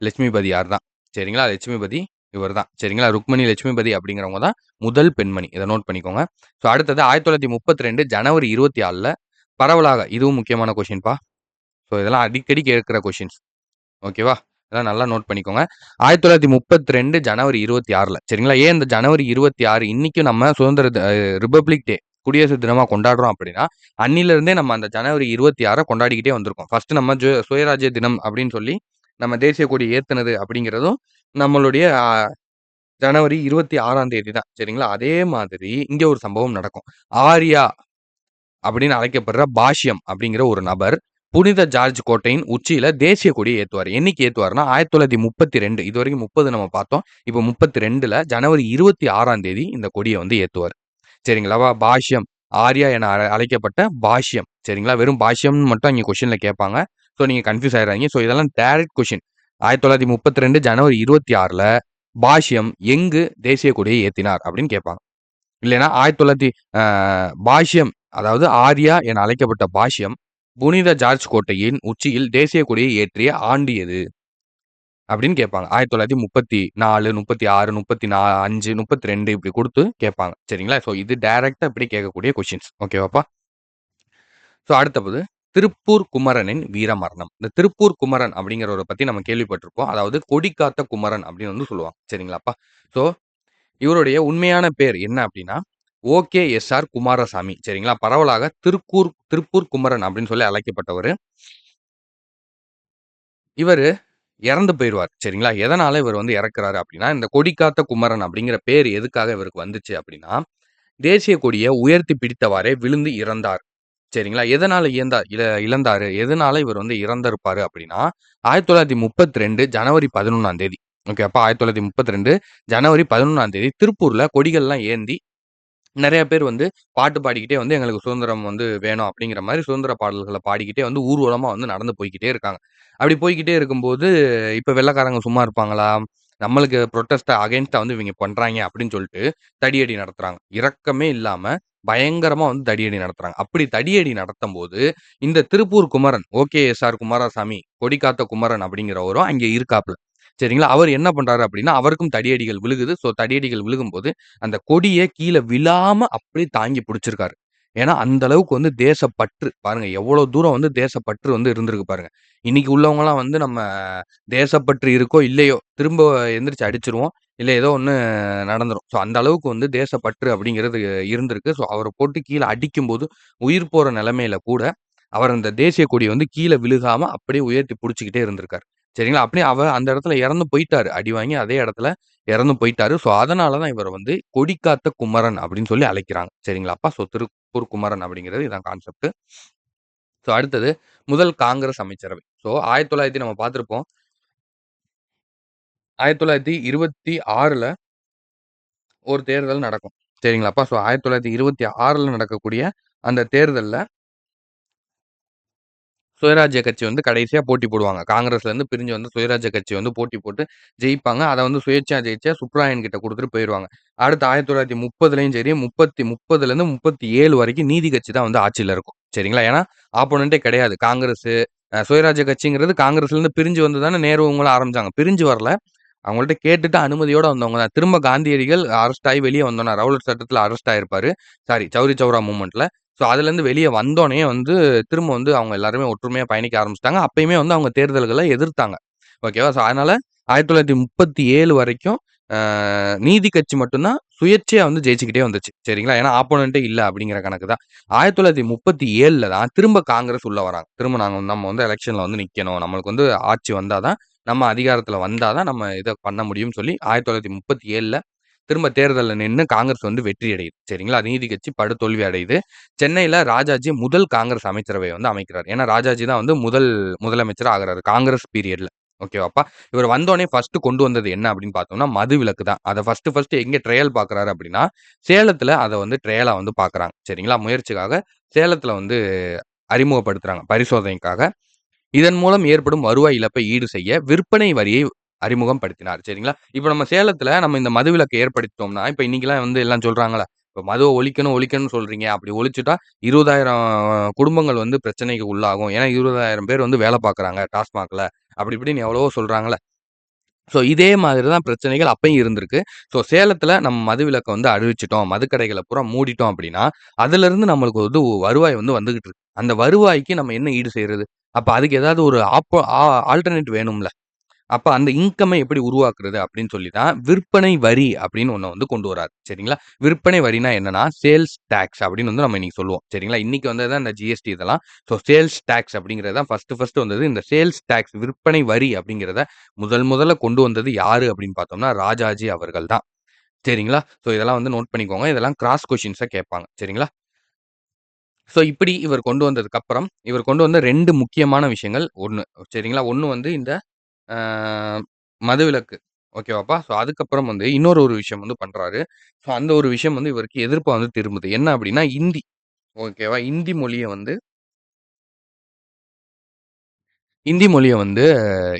லட்சுமிபதியார் தான். சரிங்களா? லட்சுமிபதி இவர் தான். சரிங்களா? ருக்மணி லட்சுமிபதி அப்படிங்கிறவங்க தான் முதல் பெண்மணி. இதை நோட் பண்ணிக்கோங்க. ஸோ அடுத்தது 1932 ஜனவரி 24ல பரவலாக இதுவும் முக்கியமான கொஷின்ப்பா ஸோ இதெல்லாம் அடிக்கடி கேட்குற கொஷின்ஸ் ஓகேவா? இதெல்லாம் நல்லா நோட் பண்ணிக்கோங்க. 1932 ஜனவரி 26ல சரிங்களா? ஏன் இந்த ஜனவரி 26 இன்னைக்கும் நம்ம சுதந்திர ரிபப்ளிக் டே குடியரசு தினமாக கொண்டாடுறோம் அப்படின்னா, அன்னிலிருந்தே நம்ம அந்த ஜனவரி 26 கொண்டாடிக்கிட்டே வந்திருக்கோம். ஃபர்ஸ்ட் நம்ம ஜு சுயராஜ்ய தினம் அப்படின்னு சொல்லி நம்ம தேசிய கொடி ஏற்றுனது அப்படிங்கிறதும் நம்மளுடைய ஜனவரி ஜனவரி 26ஆம் தேதி தான். சரிங்களா? அதே மாதிரி இங்கே ஒரு சம்பவம் நடக்கும். ஆர்யா அப்படின்னு அழைக்கப்படுற பாஷ்யம் அப்படிங்கிற ஒரு நபர் புனித ஜார்ஜ் கோட்டையின் உச்சியில தேசிய கொடியை ஏற்றுவார் என்னைக்கு ஏற்றுவார்னா ஆயிரத்தி தொள்ளாயிரத்தி முப்பத்தி ரெண்டு இது வரைக்கும் முப்பது நம்ம பார்த்தோம். இப்போ முப்பத்தி ரெண்டுல ஜனவரி 26ஆம் தேதி இந்த கொடியை வந்து ஏற்றுவார் சரிங்களாவா? பாஷ்யம் ஆர்யா என அழைக்கப்பட்ட பாஷ்யம். சரிங்களா? வெறும் பாஷ்யம்னு மட்டும் இங்க கொஷினில் கேட்பாங்க. ஸோ நீங்கள் கன்ஃப்யூஸ் ஆயிடுறாங்க ஸோ இதெல்லாம் டேரக்ட் கொஷின் ஆயிரத்தி தொள்ளாயிரத்தி முப்பத்தி ரெண்டு ஜனவரி 26ல பாஷ்யம் எங்கு தேசிய கொடியை ஏற்றினார் அப்படின்னு கேட்பாங்க. இல்லைன்னா ஆயிரத்தி தொள்ளாயிரத்தி பாஷ்யம் அதாவது ஆர்யா என அழைக்கப்பட்ட பாஷ்யம் புனித ஜார்ஜ் கோட்டையின் உச்சியில் தேசிய கொடியை ஏற்றிய ஆண்டு எது? அப்படின்னு கேட்பாங்க. 1934, 36, 35, 32 இப்படி குடுத்து கேட்பாங்க. சரிங்களா? ஸோ இது டைரக்ட்டா இப்படி கேட்கக்கூடிய கொஸ்டின்ஸ். ஓகேவாப்பா? ஸோ அடுத்தபோது திருப்பூர் குமரனின் வீரமரணம். இந்த திருப்பூர் குமரன் அப்படிங்கிறவர பத்தி நம்ம கேள்விப்பட்டிருப்போம். அதாவது கொடி காத்த குமரன் அப்படின்னு வந்து சொல்லுவாங்க. சரிங்களாப்பா? ஸோ இவருடைய உண்மையான பேர் என்ன அப்படின்னா, ஓகே எஸ்ஆர் குமாரசாமி. சரிங்களா? பரவலாக திருக்கூர் திருப்பூர் குமரன் அப்படின்னு சொல்லி அழைக்கப்பட்டவரு. இவரு இறந்து போயிடுவார் சரிங்களா? எதனால இவர் வந்து இறக்குறாரு அப்படின்னா, இந்த கொடிக்காத்த குமரன் அப்படிங்கிற பேர் எதுக்காக இவருக்கு வந்துச்சு அப்படின்னா, தேசிய கொடியை உயர்த்தி பிடித்தவாறே விழுந்து இறந்தார். சரிங்களா? எதனால இயந்தா இல இழந்தாரு? எதனால இவர் வந்து இறந்திருப்பாரு அப்படின்னா, 1932 ஜனவரி 11ஆம் தேதி. ஓகேவாப்பா? 1932 ஜனவரி 11ஆம் தேதி திருப்பூர்ல கொடிகள்லாம் ஏந்தி நிறைய பேர் வந்து பாட்டு பாடிக்கிட்டே வந்து எங்களுக்கு சுதந்திரம் வந்து வேணும் அப்படிங்கிற மாதிரி சுதந்திர பாடல்களை பாடிக்கிட்டே வந்து ஊர்வலமாக வந்து நடந்து போய்கிட்டே இருக்காங்க. அப்படி போய்கிட்டே இருக்கும்போது, இப்போ வெள்ளைக்காரங்க சும்மா இருப்பாங்களா? நம்மளுக்கு புரொட்டஸ்ட்ட அகேன்ஸ்டாக வந்து இவங்க பண்ணுறாங்க அப்படின்னு சொல்லிட்டு தடியடி நடத்துகிறாங்க இறக்கமே இல்லாமல் பயங்கரமாக வந்து தடியடி நடத்துகிறாங்க அப்படி தடியடி நடத்தும் போது இந்த திருப்பூர் குமரன் ஓகே எஸ்ஆர் குமாரசாமி கொடிக்காத்த குமரன் அப்படிங்கிறவரும் அங்கே இருக்காப்புல சரிங்களா? அவர் என்ன பண்றாரு அப்படின்னா, அவருக்கும் தடியடிகள் விழுகுது. ஸோ தடியடிகள் விழுகும்போது, அந்த கொடியை கீழே விழாம அப்படியே தாங்கி பிடிச்சிருக்காரு ஏன்னா, அந்த அளவுக்கு வந்து தேசப்பற்று பாருங்க எவ்வளோ தூரம் வந்து தேசப்பற்று வந்து இருந்திருக்கு பாருங்க. இன்னைக்கு உள்ளவங்கலாம் வந்து நம்ம தேசப்பற்று இருக்கோ இல்லையோ, திரும்ப எந்திரிச்சு அடிச்சிருவோம் இல்லை ஏதோ ஒன்று நடந்துரும். ஸோ அந்த அளவுக்கு வந்து தேசப்பற்று அப்படிங்கிறது இருந்திருக்கு. ஸோ அவரை போட்டு கீழே அடிக்கும்போது, உயிர் போகிற நிலமையில கூட, அவர் அந்த தேசிய கொடி வந்து கீழே விழுகாம அப்படியே உயர்த்தி பிடிச்சிக்கிட்டே இருந்திருக்காரு. சரிங்களா? அப்படியே அவர் அந்த இடத்துல இறந்து போயிட்டாரு. அடி வாங்கி அதே இடத்துல இறந்து போயிட்டாரு. ஸோ அதனால தான் இவர் வந்து கொடிக்காத்த குமரன் அப்படின்னு சொல்லி அழைக்கிறாங்க. சரிங்களாப்பா? ஸோ திருப்பூர் குமரன் அப்படிங்கிறது இதான் கான்செப்ட். ஸோ அடுத்தது முதல் காங்கிரஸ் அமைச்சரவை. ஸோ 1900 நம்ம பார்த்திருப்போம். 1926ல ஒரு தேர்தல் நடக்கும். சரிங்களாப்பா? ஸோ 1926ல நடக்கக்கூடிய அந்த தேர்தலில் சுயராஜ்ய கட்சி வந்து கடைசியாக போட்டி போடுவாங்க. காங்கிரஸ்லேருந்து பிரிஞ்சு வந்து சுயராஜ்ய கட்சி வந்து போட்டி போட்டு ஜெயிப்பாங்க. அதை வந்து சுயேட்சா ஜெயிச்சா சுப்ராயன் கிட்ட கொடுத்துட்டு போயிடுவாங்க அடுத்து 1930லயும் சரி 30 30லேருந்து 37 வரைக்கும் நீதி கட்சி தான் வந்து ஆட்சியில் இருக்கும். சரிங்களா? ஏன்னா ஆப்போனண்ட்டே கிடையாது. காங்கிரஸு, சுயராஜ்ய கட்சிங்கிறது காங்கிரஸ்லேருந்து பிரிஞ்சு வந்து தானே நேருவங்களும் ஆரம்பிச்சாங்க. பிரிஞ்சு வரல. அவங்கள்ட்ட கேட்டுட்டு அனுமதியோட வந்தவங்க தான். திரும்ப காந்தியடிகள் அரெஸ்ட் ஆகி வெளியே வந்தோன்னா ரவுலட் சட்டத்தில் அரெஸ்ட் ஆயிருப்பாரு. சாரி சௌரி சௌரா மூமெண்ட்ல ஸோ அதுலேருந்து வெளியே வந்தோடனே வந்து திரும்ப வந்து அவங்க எல்லாருமே ஒற்றுமையாக பயணிக்க ஆரம்பிச்சிட்டாங்க அப்பயுமே வந்து அவங்க தேர்தல்களை எதிர்த்தாங்க. ஓகேவா? ஸோ அதனால 1937 வரைக்கும் நீதி கட்சி மட்டும்தான் சுயேட்சையாக வந்து ஜெயிச்சுக்கிட்டே வந்துச்சு. சரிங்களா? ஏன்னா ஆப்போனண்ட்டே இல்லை அப்படிங்கிற கணக்கு தான். 1937ல தான் திரும்ப காங்கிரஸ் உள்ளே வராங்க. திரும்ப நாங்கள் நம்ம வந்து எலெக்ஷனில் வந்து நிற்கணும் நம்மளுக்கு வந்து ஆட்சி வந்தால் தான், நம்ம அதிகாரத்தில் வந்தால் தான் நம்ம இதை பண்ண முடியும்னு சொல்லி 1937ல திரும்ப தேர்தலில் நின்று காங்கிரஸ் வந்து வெற்றி அடையுது. சரிங்களா? நீதி கட்சி படுதோல்வி அடையுது. சென்னையில் ராஜாஜி முதல் காங்கிரஸ் அமைச்சரவை வந்து அமைக்கிறார் ஏன்னா ராஜாஜி தான் வந்து முதல் முதலமைச்சர் ஆகிறார் காங்கிரஸ் பீரியடில் ஓகேவாப்பா? இவர் வந்தோடனே ஃபர்ஸ்ட் கொண்டு வந்தது என்ன அப்படின்னு பார்த்தோம்னா, மதுவிலக்கு தான். அதை ஃபர்ஸ்ட் ஃபர்ஸ்ட் எங்கே ட்ரையல் பார்க்குறாரு அப்படின்னா, சேலத்தில் அதை வந்து ட்ரையலாக வந்து பார்க்குறாங்க. சரிங்களா? முயற்சிக்காக சேலத்தில் வந்து அறிமுகப்படுத்துகிறாங்க பரிசோதனைக்காக. இதன் மூலம் ஏற்படும் வருவாய் இழப்பை ஈடு செய்ய விற்பனை வரியை அறிமுகப்படுத்தினார் சரிங்களா? இப்போ நம்ம சேலத்தில் நம்ம இந்த மதுவிலக்கு ஏற்படுத்தோம்னா இப்போ இன்னைக்கெல்லாம் வந்து எல்லாம் சொல்கிறாங்களே இப்போ மதுவை ஒழிக்கணும், ஒழிக்கணும்னு சொல்கிறீங்க அப்படி ஒழிச்சுட்டா 20,000 குடும்பங்கள் வந்து பிரச்சனைக்கு உள்ளாகும். ஏன்னா 20,000 பேர் வந்து வேலை பார்க்குறாங்க டாஸ்மாகில் அப்படி இப்படின்னு எவ்வளவோ சொல்கிறாங்களே ஸோ இதே மாதிரி தான் பிரச்சனைகள் அப்பயும் இருந்திருக்கு. ஸோ சேலத்தில் நம்ம மதுவிலக்கை வந்து அழிவிச்சிட்டோம் மதுக்கடைகளை பூரா மூடிட்டோம் அப்படின்னா, அதுலேருந்து நம்மளுக்கு வந்து வருவாய் வந்து வந்துகிட்டு இருக்கு. அந்த வருவாய்க்கு நம்ம என்ன ஈடு செய்யறது அப்போ அதுக்கு ஏதாவது ஒரு ஆப்போ ஆ ஆல்டர்னேட் வேணும்ல. அப்ப அந்த இன்கம்மை எப்படி உருவாக்குறது அப்படின்னு சொல்லி தான் விற்பனை வரி அப்படின்னு ஒன்று வந்து கொண்டு வராது சரிங்களா? விற்பனை வரினா என்னன்னா, சேல்ஸ் டேக்ஸ் அப்படின்னு வந்து நம்ம இன்னைக்கு சொல்லுவோம். சரிங்களா? இன்னைக்கு வந்தது தான் இந்த ஜிஎஸ்டி இதெல்லாம். ஸோ சேல்ஸ் டேக்ஸ் அப்படிங்கிறது தான் ஃபர்ஸ்ட் ஃபர்ஸ்ட் வந்தது. இந்த சேல்ஸ் டேக்ஸ் விற்பனை வரி அப்படிங்கிறத முதல் முதல்ல கொண்டு வந்தது யாரு அப்படின்னு பார்த்தோம்னா, ராஜாஜி அவர்கள் தான். சரிங்களா? ஸோ இதெல்லாம் வந்து நோட் பண்ணிக்கோங்க. இதெல்லாம் கிராஸ் கொஸ்டின்ஸா கேட்பாங்க. சரிங்களா? ஸோ இப்படி இவர் கொண்டு வந்ததுக்கு அப்புறம், இவர் கொண்டு வந்த ரெண்டு முக்கியமான விஷயங்கள் ஒன்று சரிங்களா? ஒன்று வந்து இந்த மதுவிலக்கு. ஓகேவாப்பா? ஸோ அதுக்கப்புறம் வந்து இன்னொரு ஒரு விஷயம் வந்து பண்றாரு. ஸோ அந்த ஒரு விஷயம் வந்து இவருக்கு எதிர்ப்பா வந்து திரும்புது. என்ன அப்படின்னா, இந்தி. ஓகேவா? இந்தி மொழிய வந்து இந்தி மொழியை வந்து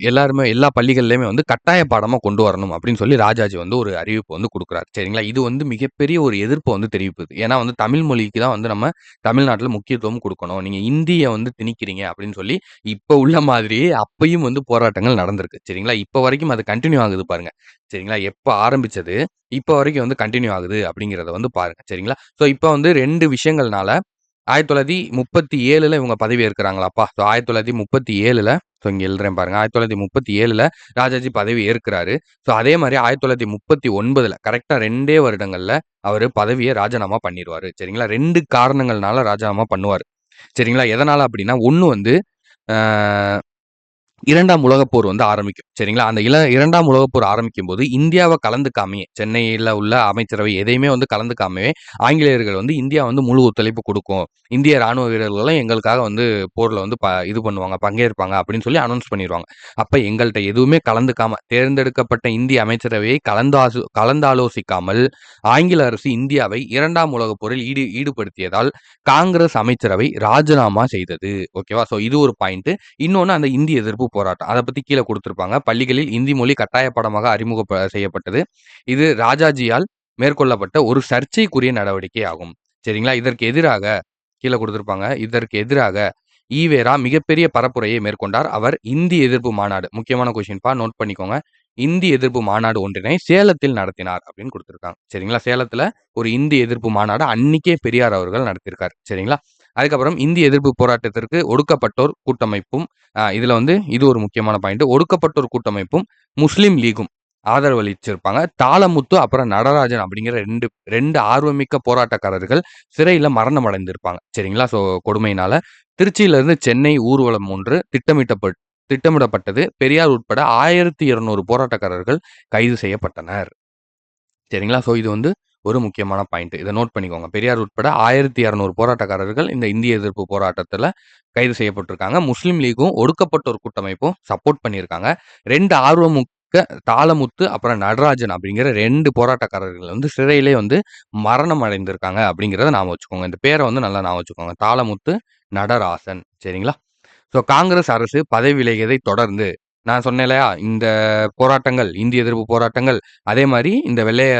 எல்லாருமே எல்லா பள்ளிகள்லையுமே வந்து கட்டாய பாடமாக கொண்டு வரணும் அப்படின்னு சொல்லி ராஜாஜி வந்து ஒரு அறிவிப்பு வந்து கொடுக்குறாரு சரிங்களா? இது வந்து மிகப்பெரிய ஒரு எதிர்ப்பு வந்து தெரிவிப்புது ஏன்னா வந்து தமிழ் மொழிக்கு தான் வந்து நம்ம தமிழ்நாட்டில் முக்கியத்துவம் கொடுக்கணும் நீங்கள் இந்தியை வந்து திணிக்கிறீங்க அப்படின்னு சொல்லி, இப்போ உள்ள மாதிரி அப்பயும் வந்து போராட்டங்கள் நடந்திருக்கு. சரிங்களா? இப்போ வரைக்கும் அது கண்டினியூ ஆகுது பாருங்க. சரிங்களா? எப்போ ஆரம்பிச்சது, இப்போ வரைக்கும் வந்து கண்டினியூ ஆகுது அப்படிங்கிறத வந்து பாருங்க. சரிங்களா? ஸோ இப்போ வந்து ரெண்டு விஷயங்கள்னால ஆயிரத்தி தொள்ளாயிரத்தி முப்பத்தி ஏழுல இவங்க பதவி ஏற்கிறாங்களாப்பா ஸோ ஆயிரத்தி தொள்ளாயிரத்தி முப்பத்தி ஏழுல ஸோ இங்கே எழுதுறேன் பாருங்க. ஆயிரத்தி தொள்ளாயிரத்தி முப்பத்தி ஏழுல ராஜாஜி பதவி ஏற்கிறாரு. ஸோ அதே மாதிரி ஆயிரத்தி தொள்ளாயிரத்தி முப்பத்தி ஒன்பதுல கரெக்டாக ரெண்டே வருடங்கள்ல அவர் பதவியை ராஜினாமா பண்ணிடுவாரு. சரிங்களா? ரெண்டு காரணங்கள்னால ராஜினாமா பண்ணுவார். சரிங்களா? எதனால அப்படின்னா ஒன்று வந்து அ 2ஆம் உலகப் போர் வந்து ஆரம்பிக்கும். சரிங்களா? அந்த இள இரண்டாம் உலகப் போர் ஆரம்பிக்கும்போது இந்தியாவை கலந்துக்காமையே சென்னையில் உள்ள அமைச்சரவை எதையுமே வந்து கலந்துக்காமையே ஆங்கிலேயர்கள் வந்து இந்தியா வந்து முழு ஒத்துழைப்பு கொடுக்கும் இந்திய ராணுவ வீரர்களும் எங்களுக்காக வந்து போரில் வந்து ப இது பண்ணுவாங்க, பங்கேற்பாங்க அப்படின்னு சொல்லி அனௌன்ஸ் பண்ணிடுவாங்க அப்போ எங்கள்கிட்ட எதுவுமே கலந்துக்காம, தேர்ந்தெடுக்கப்பட்ட இந்திய அமைச்சரவையை கலந்தாசு கலந்தாலோசிக்காமல், ஆங்கில அரசு இந்தியாவை இரண்டாம் உலகப் போரில் ஈடு ஈடுபடுத்தியதால், காங்கிரஸ் அமைச்சரவை ராஜினாமா செய்தது. ஓகேவா? ஸோ இது ஒரு பாயிண்ட். இன்னொன்று அந்த இந்திய எதிர்ப்பு போராட்டம். அதை பத்தி கீழே கொடுத்துருப்பாங்க பள்ளிகளில் இந்தி மொழி கட்டாய பாடமாக அறிமுக செய்யப்பட்டது. இது ராஜாஜியால் மேற்கொள்ளப்பட்ட ஒரு சர்ச்சைக்குரிய நடவடிக்கை ஆகும். சரிங்களா? இதற்கு எதிராக கீழே கொடுத்துருப்பாங்க இதற்கு எதிராக ஈ.வே.ரா மிகப்பெரிய பரப்புரையை மேற்கொண்டார். அவர் இந்தி எதிர்ப்பு மாநாடு முக்கியமான கொஷின்பா நோட் பண்ணிக்கோங்க. இந்தி எதிர்ப்பு மாநாடு ஒன்றினை சேலத்தில் நடத்தினார் அப்படின்னு கொடுத்துருக்காங்க சரிங்களா? சேலத்துல ஒரு இந்தி எதிர்ப்பு மாநாடு அன்னைக்கே பெரியார் அவர்கள் நடத்தியிருக்காரு. சரிங்களா? அதுக்கப்புறம் இந்திய எதிர்ப்பு போராட்டத்திற்கு ஒடுக்கப்பட்டோர் கூட்டமைப்பும் இதில் வந்து இது ஒரு முக்கியமான பாயிண்ட். ஒடுக்கப்பட்டோர் கூட்டமைப்பும், முஸ்லீம் லீகும் ஆதரவு அளிச்சிருப்பாங்க. தாளமுத்து அப்புறம் நடராஜன் அப்படிங்கிற 2 2 ஆர்வமிக்க போராட்டக்காரர்கள் சிறையில் மரணம் அடைந்திருப்பாங்க. சரிங்களா? ஸோ கொடுமையினால. திருச்சியிலிருந்து சென்னை ஊர்வலம் ஒன்று திட்டமிட்டப்பட் திட்டமிடப்பட்டது. பெரியார் உட்பட 1200 போராட்டக்காரர்கள் கைது செய்யப்பட்டனர். சரிங்களா? ஸோ இது வந்து ஒரு முக்கியமான பாயிண்ட். இதை நோட் பண்ணிக்கோங்க. பெரியார் உட்பட 1200 போராட்டக்காரர்கள் இந்த இந்திய எதிர்ப்பு போராட்டத்தில் கைது செய்யப்பட்டிருக்காங்க. முஸ்லீம் லீகும், ஒடுக்கப்பட்டோர் கூட்டமைப்பும் சப்போர்ட் பண்ணியிருக்காங்க. ரெண்டு ஆர்வமுக்க தாளமுத்து அப்புறம் நடராஜன் அப்படிங்கிற ரெண்டு போராட்டக்காரர்கள் வந்து சிறையிலே வந்து மரணம் அடைந்திருக்காங்க அப்படிங்கிறத நான் வச்சுக்கோங்க. இந்த பேரை வந்து நல்லா நான் வச்சுக்கோங்க. தாளமுத்து, நடராசன். சரிங்களா? ஸோ காங்கிரஸ் அரசு பதவி விலகியதை தொடர்ந்து நான் சொன்னேன் இல்லையா? இந்த போராட்டங்கள், இந்திய எதிர்ப்பு போராட்டங்கள், அதே மாதிரி இந்த வெள்ளைய